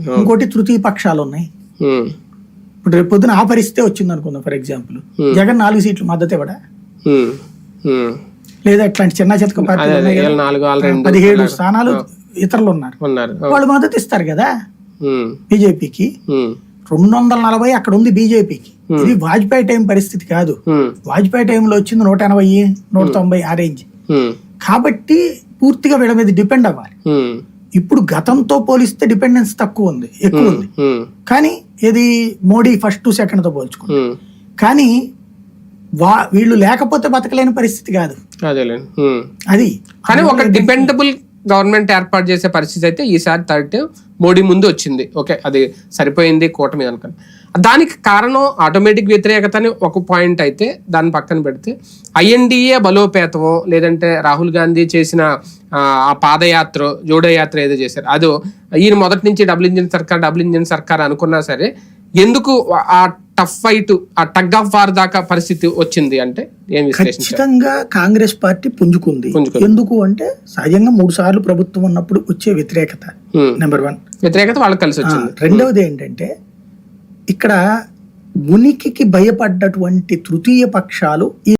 అవును. ఇంకోటి తృతీయ పక్షాలు ఉన్నాయి. ఇప్పుడు రేపు పొద్దున ఆ పరిస్థితే వచ్చింది అనుకుందాం ఫర్ ఎగ్జాంపుల్. జగన్ నాలుగు సీట్లు మద్దతు ఇవ్వడా. లేదా ఇట్లాంటి చిన్న చితక పార్టీలు రెండు పదిహేడు. స్థానాలు ఇతరులు ఉన్నారు. వాళ్ళు మద్దతు ఇస్తారు కదా? బీజేపీకి. రెండు వందల నలభై అక్కడ ఉంది బీజేపీకి. ఇది వాజ్పేయి టైం పరిస్థితి కాదు. వాజ్పేయి టైంలో వచ్చింది నూట ఎనభై నూట తొంభై ఆ రేంజ్. కాబట్టి పూర్తిగా వీళ్ళ మీద డిపెండ్ అవ్వాలి. ఇప్పుడు గతంతో పోలిస్తే డిపెండెన్స్ తక్కువ ఉంది ఎక్కువ ఉంది. కానీ ఇది మోడీ ఫస్ట్ సెకండ్తో పోల్చుకుంది. కానీ వా వీళ్ళు లేకపోతే బతకలేని పరిస్థితి కాదు. అది కానీ ఒక డిపెండబుల్ గవర్నమెంట్ ఏర్పాటు చేసే పరిస్థితి అయితే ఈసారి థర్డ్ మోడీ ముందు వచ్చింది. ఓకే అది సరిపోయింది కూటమి అనుకుని దానికి కారణం ఆటోమేటిక్ వ్యతిరేకత అని ఒక పాయింట్ అయితే దాన్ని పక్కన పెడితే ఐఎన్డీఏ బలోపేతమో లేదంటే రాహుల్ గాంధీ చేసిన ఆ, పాదయాత్ర జోడయాత్ర ఏదో చేశారు. అదో ఈయన మొదటి నుంచి డబుల్ ఇంజిన్ సర్కార్ డబుల్ ఇంజిన్ సర్కార్ అనుకున్నా సరే ఎందుకు a tough fight a tug of war దాకా పరిస్థితి వచ్చింది అంటే ఖచ్చితంగా కాంగ్రెస్ పార్టీ పుంజుకుంది. ఎందుకు అంటే సహజంగా మూడు సార్లు ప్రభుత్వం ఉన్నప్పుడు వచ్చే వ్యతిరేకత. నెంబర్ వన్ వ్యతిరేకత వాళ్ళకి కలిసి వచ్చింది రెండవది ఏంటంటే ఇక్కడ ఉనికికి భయపడ్డటువంటి తృతీయ పక్షాలు ఈ